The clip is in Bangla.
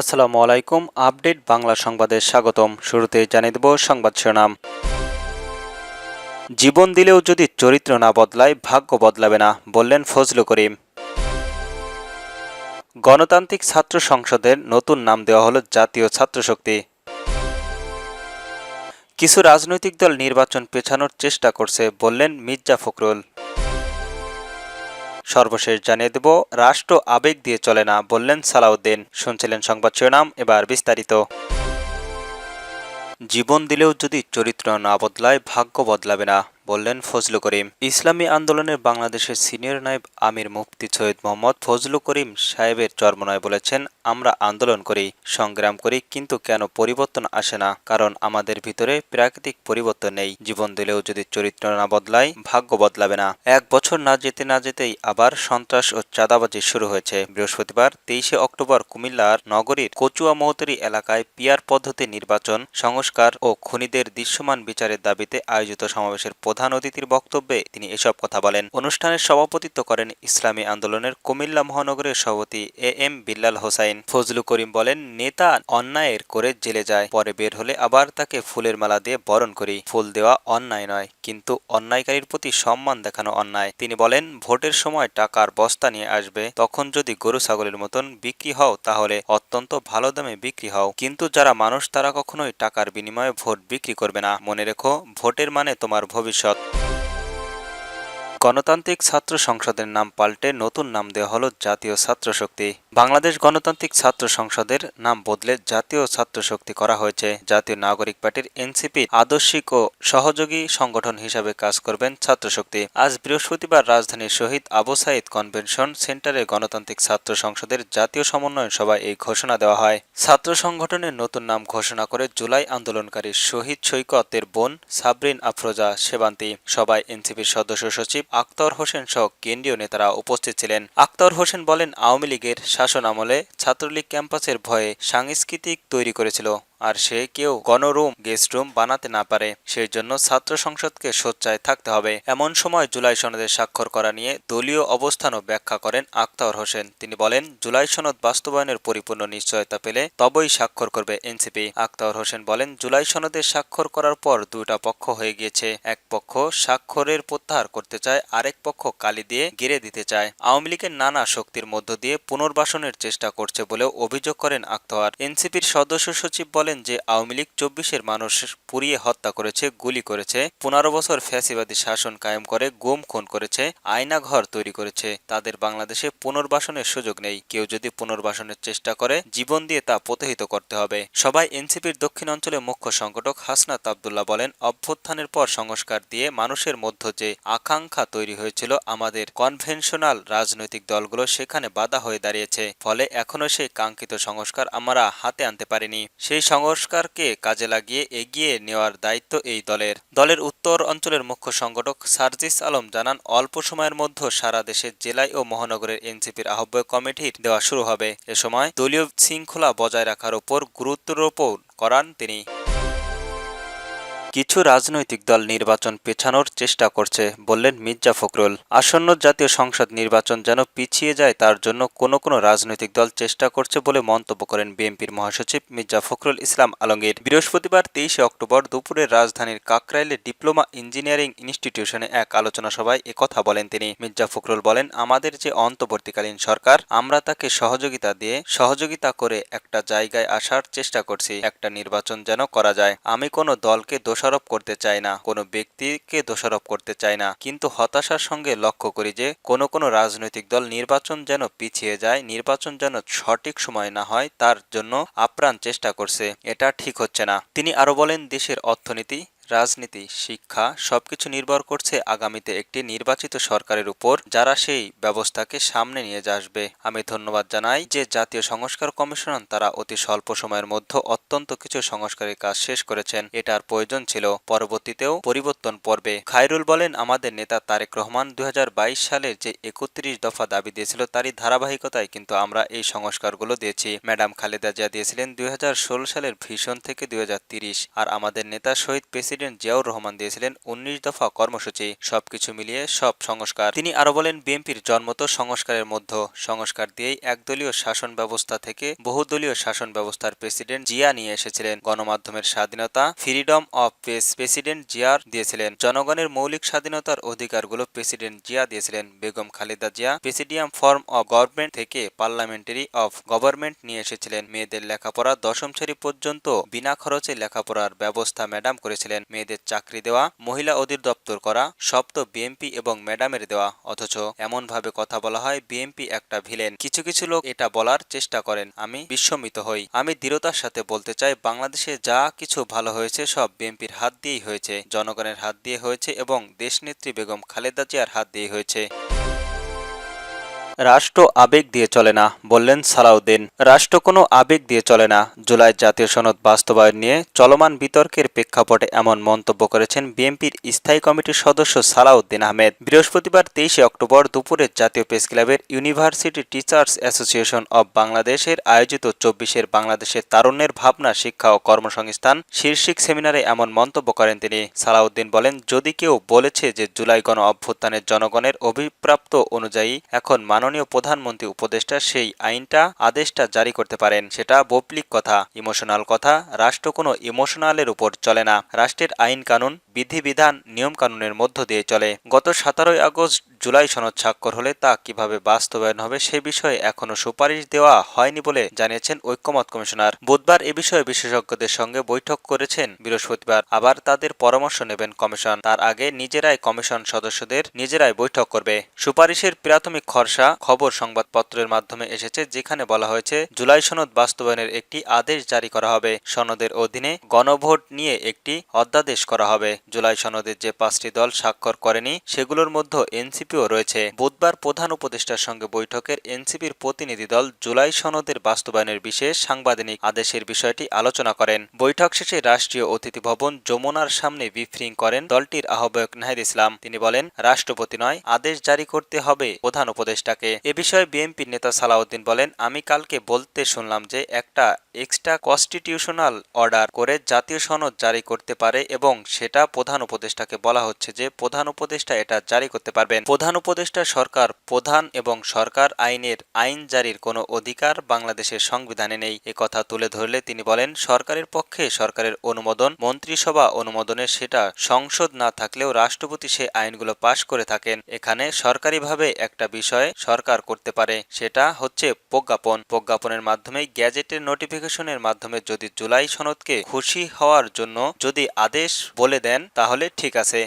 আসসালামু আলাইকুম, আপডেট বাংলা সংবাদে স্বাগতম। শুরুতে জানিয়ে দেব সংবাদ শিরোনাম। জীবন দিলেও যদি চরিত্র না বদলায়, ভাগ্য বদলাবে না, বললেন ফজলু করিম। গণতান্ত্রিক ছাত্র সংসদের নতুন নাম দেওয়া হলো জাতীয় ছাত্র শক্তি কিছু রাজনৈতিক দল নির্বাচন পেছানোর চেষ্টা করছে, বললেন মির্জা ফখরুল। সর্বশেষ জানিয়ে দেব, রাষ্ট্র আবেগ দিয়ে চলে না বললেন সালাউদ্দিন। শুনছিলেন সংবাদ শিরোনাম, এবার বিস্তারিত। জীবন দিলেও যদি চরিত্র না বদলায়, ভাগ্য বদলাবে না। বললেন ফজলু করিম। ইসলামী আন্দোলনের বাংলাদেশের সিনিয়র নায়েব আমির মুফতি সৈয়দ মোহাম্মদ ফজলু করিম সাহেবের চর্মনয় বলেছেন, আমরা আন্দোলন করি, সংগ্রাম করি, কিন্তু কেন পরিবর্তন আসে না? কারণ আমাদের ভিতরে প্রাকৃতিক পরিবর্তন নেই। জীবন দিলেও যদি চরিত্র না বদলায়, ভাগ্য বদলাবে না। এক বছর না যেতে না যেতেই আবার সন্ত্রাস ও চাঁদাবাজি শুরু হয়েছে। বৃহস্পতিবার তেইশে অক্টোবর কুমিল্লার নগরীর কচুয়া মহতরি এলাকায় পিয়ার পদ্ধতি নির্বাচন, সংস্কার ও খুনিদের দৃশ্যমান বিচারের দাবিতে আয়োজিত সমাবেশের প্রধান অতিথির বক্তব্যে তিনি এসব কথা বলেন। অনুষ্ঠানের সভাপতিত্ব করেন ইসলামী আন্দোলনের কুমিল্লা মহানগরের সভাপতি এ এম বিল্লাল হোসাইন। ফজলু করিম বলেন, নেতা অন্যায়ের করে জেলে যায়, পরে বের হলে আবার তাকে ফুলের মালা দিয়ে বরণ করি। ফুল দেওয়া অন্যায় নয়, কিন্তু অন্যায়কারীর প্রতি সম্মান দেখানো অন্যায়। তিনি বলেন, ভোটের সময় টাকার বস্তা নিয়ে আসবে, তখন যদি গরু ছাগলের মতন বিক্রি হও, তাহলে অত্যন্ত ভালো দামে বিক্রি হও। কিন্তু যারা মানুষ, তারা কখনোই টাকার বিনিময়ে ভোট বিক্রি করবে না। মনে রেখো, ভোটের মানে তোমার ভবিষ্যৎ। গণতান্ত্রিক ছাত্র সংসদের নাম পাল্টে নতুন নাম দেওয়া হল জাতীয় ছাত্র শক্তি বাংলাদেশ গণতান্ত্রিক ছাত্র সংসদের নাম বদলে জাতীয় ছাত্র শক্তি করা হয়েছে। জাতীয় নাগরিক পার্টির এনসিপি আদর্শিক ও সহযোগী সংগঠন হিসাবে কাজ করবেন ছাত্র শক্তি। আজ বৃহস্পতিবার রাজধানীর শহীদ আবু সাইদ কনভেনশন সেন্টারে গণতান্ত্রিক ছাত্র সংসদের জাতীয় সমন্বয় সভায় এই ঘোষণা দেওয়া হয়। ছাত্র সংগঠনের নতুন নাম ঘোষণা করে জুলাই আন্দোলনকারী শহীদ সৈকতের বোন সাবরিন আফরোজা সেবান্তি। সবাই এনসিপির সদস্য সচিব আক্তার হোসেন সহ কেন্দ্রীয় নেতারা উপস্থিত ছিলেন। আক্তার হোসেন বলেন, আওয়ামী লীগের শাসন আমলে ছাত্রলীগ ক্যাম্পাসের ভয়ে সাংস্কৃতিক তৈরি করেছিল। আর সে কেউ গণরুম, গেস্ট রুম বানাতে না পারে। সেই জন্য ছাত্র সংসদকে সোচ্চায় থাকতে হবে। এমন সময় জুলাই সনদে স্বাক্ষর করা নিয়ে দলীয় অবস্থানও ব্যাখ্যা করেন আক্তার হোসেন। তিনি বলেন, জুলাই সনদ বাস্তবায়নের পরিপূর্ণ নিশ্চয়তা পেলে তবেই স্বাক্ষর করবে এনসিপি। আক্তার হোসেন বলেন, জুলাই সনদে স্বাক্ষর করার পর দুইটা পক্ষ হয়ে গিয়েছে। এক পক্ষ স্বাক্ষরের প্রত্যাহার করতে চায়, আরেক পক্ষ কালি দিয়ে গিরে দিতে চায়। আওয়ামী লীগের নানা শক্তির মধ্য দিয়ে পুনর্বাসনের চেষ্টা করছে বলেও অভিযোগ করেন আক্তার এনসিপির সদস্য সচিব বলেন যে আওয়ামী লীগ চব্বিশের মানুষ পুড়িয়ে হত্যা করেছে, গুলি করেছে, পনেরো বছর ফ্যাসিবাদী শাসন কায়েম করে, গুম, খুন করেছে, আয়না ঘর তৈরি করেছে। তাদের বাংলাদেশে পুনর্বাসনের সুযোগ নেই। কেউ যদি পুনর্বাসনের চেষ্টা করে, জীবন দিয়ে তা প্রতিহিত করতে হবে। সবাই এনসিপির দক্ষিণ অঞ্চলে মুখ্য সংগঠক হাসনাত আবদুল্লাহ বলেন, অভ্যুত্থানের পর সংস্কার দিয়ে মানুষের মধ্য যে আকাঙ্ক্ষা তৈরি হয়েছিল, আমাদের কনভেনশনাল রাজনৈতিক দলগুলো সেখানে বাধা হয়ে দাঁড়িয়েছে। ফলে এখনও সেই কাঙ্ক্ষিত সংস্কার আমরা হাতে আনতে পারিনি। সেই সংস্কারকে কাজে লাগিয়ে এগিয়ে নেওয়ার দায়িত্ব এই দলের। দলের উত্তর অঞ্চলের মুখ্য সংগঠক সার্জিস আলম জানান, অল্প সময়ের মধ্যে সারা দেশের জেলায় ও মহানগরের এনসিপির আহ্বায়ক কমিটির দেওয়া শুরু হবে। এ সময় দলীয় শৃঙ্খলা বজায় রাখার উপর গুরুত্বরোপণ করান তিনি। কিছু রাজনৈতিক দল নির্বাচন পেছানোর চেষ্টা করছে, বললেন মির্জা ফখরুল। আসন্ন জাতীয় সংসদ নির্বাচন যেন পিছিয়ে যায়, তার জন্য কোনো কোনো রাজনৈতিক দল চেষ্টা করছে বলে মন্তব্য করেন বিএনপির মহাসচিব মির্জা ফখরুল ইসলাম আলমগীর। বৃহস্পতিবার তেইশে অক্টোবর দুপুরে রাজধানীর কাকরাইলে ডিপ্লোমা ইঞ্জিনিয়ারিং ইনস্টিটিউশনে এক আলোচনা সভায় একথা বলেন তিনি। মির্জা ফখরুল বলেন, আমাদের যে অন্তর্বর্তীকালীন সরকার, আমরা তাকে সহযোগিতা দিয়ে সহযোগিতা করে একটা জায়গায় আসার চেষ্টা করছি, একটা নির্বাচন যেন করা যায়। আমি কোনো দলকে দোষারোপ করতে চাই না। কোনো ব্যক্তিকে দোষারোপ করতে চাই না। কিন্তু হতাশার সঙ্গে লক্ষ্য করি যে, কোনো কোনো রাজনৈতিক দল নির্বাচন যেন পিছিয়ে যায়, নির্বাচন যেন সঠিক সময় না হয়, তার জন্য আপ্রাণ চেষ্টা করছে। এটা ঠিক হচ্ছে না। তিনি আরও বলেন, দেশের অর্থনীতি রাজনীতি, শিক্ষা সবকিছু নির্ভর করছে আগামীতে একটি নির্বাচিত সরকারের উপর, যারা সেই ব্যবস্থাকে সামনে নিয়ে আসবে আমি ধন্যবাদ জানাই যে জাতীয় সংস্কার কমিশন তারা অতি স্বল্প সময়ের মধ্যে অত্যন্ত কিছু সংস্কারের কাজ শেষ করেছেন। এটার প্রয়োজন ছিল। পরবর্তীতেও পরিবর্তন পর্বে খায়রুল বলেন, আমাদের নেতা তারেক রহমান দুই সালের যে একত্রিশ দফা দাবি দিয়েছিল তারই ধারাবাহিকতায় কিন্তু আমরা এই সংস্কারগুলো দিয়েছি। ম্যাডাম খালেদা জিয়া দিয়েছিলেন দুই হাজার ষোলো সালের ভীষণ থেকে দুই আর আমাদের নেতা শহীদ প্রেসিডেন্ট প্রেসিডেন্ট জিয়াউর রহমান দিয়েছিলেন উনিশ দফা কর্মসূচি, সবকিছু মিলিয়ে সব সংস্কার। তিনি আরও বলেন, বিএনপির জন্ম তো সংস্কারের মধ্যে। সংস্কার দিয়েই একদলীয় শাসন ব্যবস্থা থেকে বহুদলীয় শাসন ব্যবস্থার প্রেসিডেন্ট জিয়া নিয়ে এসেছিলেন। গণমাধ্যমের স্বাধীনতা, ফ্রিডম অফ প্রেস প্রেসিডেন্ট জিয়ার দিয়েছিলেন। জনগণের মৌলিক স্বাধীনতার অধিকারগুলো প্রেসিডেন্ট জিয়া দিয়েছিলেন। Begum Khaleda Zia presidium form of government থেকে পার্লামেন্টারি অফ গভর্নমেন্ট নিয়ে এসেছিলেন। মেয়েদের লেখাপড়া দশম শ্রেণি পর্যন্ত বিনা খরচে লেখাপড়ার ব্যবস্থা ম্যাডাম করেছিলেন। মেয়েদের চাকরি দেওয়া, মহিলা অধিদপ্তর করা সব তো বিএমপি এবং ম্যাডামের দেওয়া। অথচ এমনভাবে কথা বলা হয় বিএমপি একটা ভিলেন। কিছু কিছু লোক এটা বলার চেষ্টা করেন। আমি বিস্মিত হই। আমি দৃঢ়তার সাথে বলতে চাই, বাংলাদেশে যা কিছু ভালো হয়েছে সব বিএমপির হাত দিয়েই হয়েছে। জনগণের হাত দিয়ে হয়েছে এবং দেশনেত্রী বেগম খালেদা জিয়ার হাত দিয়ে হয়েছে। রাষ্ট্র আবেগ দিয়ে চলে না, বললেন সালাউদ্দিন। রাষ্ট্র কোনো আবেগ দিয়ে চলে না। জুলাই জাতীয় সনদ বাস্তবায়ন নিয়ে চলমান বিতর্কের প্রেক্ষাপটে এমন মন্তব্য করেছেন বিএনপির স্থায়ী কমিটির সদস্য সালাউদ্দিন আহমেদ। বৃহস্পতিবার তেইশে অক্টোবর দুপুরে জাতীয় প্রেস ক্লাবের ইউনিভার্সিটি টিচার্স অ্যাসোসিয়েশন অব বাংলাদেশের আয়োজিত চব্বিশের বাংলাদেশের তারুণ্যের ভাবনা, শিক্ষা ও কর্মসংস্থান শীর্ষিক সেমিনারে এমন মন্তব্য করেন তিনি। সালাউদ্দিন বলেন, যদি কেউ বলেছে যে জুলাই গণ অভ্যুত্থানের জনগণের অভিপ্রাপ্ত অনুযায়ী এখন মাননীয় প্রধানমন্ত্রী উপদেষ্টা সেই আইনটা, আদেশটা জারি করতে পারেন। সেটা বৈপ্লিক কথা, ইমোশনাল কথা। রাষ্ট্র কোনো ইমোশনালের উপর চলে না। রাষ্ট্রের আইন কানুন বিধিবিধান নিয়ম কানুনের মধ্য দিয়ে চলে। গত সতেরোই আগস্ট জুলাই সনদ স্বাক্ষর হলে তা কীভাবে বাস্তবায়ন হবে সে বিষয়ে এখনও সুপারিশ দেওয়া হয়নি বলে জানিয়েছেন ঐক্যমত কমিশনার। বুধবার এ বিষয়ে বিশেষজ্ঞদের সঙ্গে বৈঠক করেছেন বৃহস্পতিবার। আবার তাদের পরামর্শ নেবেন কমিশন। তার আগে নিজেরাই কমিশন সদস্যদের নিজেরাই বৈঠক করবে। সুপারিশের প্রাথমিক খরসা খবর সংবাদপত্রের মাধ্যমে এসেছে, যেখানে বলা হয়েছে, জুলাই সনদ বাস্তবায়নের একটি আদেশ জারি করা হবে। সনদের অধীনে গণভোট নিয়ে একটি অধ্যাদেশ করা হবে। জুলাই সনদের যে পাঁচটি দল স্বাক্ষর করেনি, সেগুলোর মধ্যে এনসিপিও রয়েছে। বুধবার প্রধান উপদেষ্টার সঙ্গে বৈঠকের এনসিপির প্রতিনিধি দল জুলাই সনদের বাস্তবায়নের বিশেষ সাংবাদিক আদেশের বিষয়টি আলোচনা করেন। বৈঠক শেষে রাষ্ট্রীয় অতিথি ভবন যমুনার সামনে ব্রিফিং করেন দলটির আহ্বায়ক নাহিদ ইসলাম। তিনি বলেন, রাষ্ট্রপতি নয়, আদেশ জারি করতে হবে প্রধান উপদেষ্টাকে। এ বিষয়ে বিএনপির নেতা সালাউদ্দিন বলেন, আমি কালকে বলতে শুনলাম যে একটা এক্সট্রা কনস্টিটিউশনাল অর্ডার করে জাতীয় সনদ জারি করতে পারে এবং সেটা প্রধান উপদেষ্টাকে বলা হচ্ছে যে প্রধান উপদেষ্টা এটা জারি করতে পারবেন। প্রধান উপদেষ্টা সরকার, প্রধান এবং সরকার আইনের আইন জারির কোনো অধিকার বাংলাদেশের সংবিধানে নেই। এ কথা তুলে ধরলে তিনি বলেন, সরকারের পক্ষে সরকারের অনুমোদন, মন্ত্রিসভা অনুমোদনে সেটা সংসদ না থাকলেও রাষ্ট্রপতি সে আইনগুলো পাশ করে থাকেন। এখানে সরকারিভাবে একটা বিষয় সরকার করতে পারে, সেটা হচ্ছে প্রজ্ঞাপন। প্রজ্ঞাপনের মাধ্যমে গ্যাজেটের নোটিফিকেশনের মাধ্যমে যদি জুলাই সনদকে খুশি হওয়ার জন্য যদি আদেশ বলে দেন তাহলে ঠিক আছে।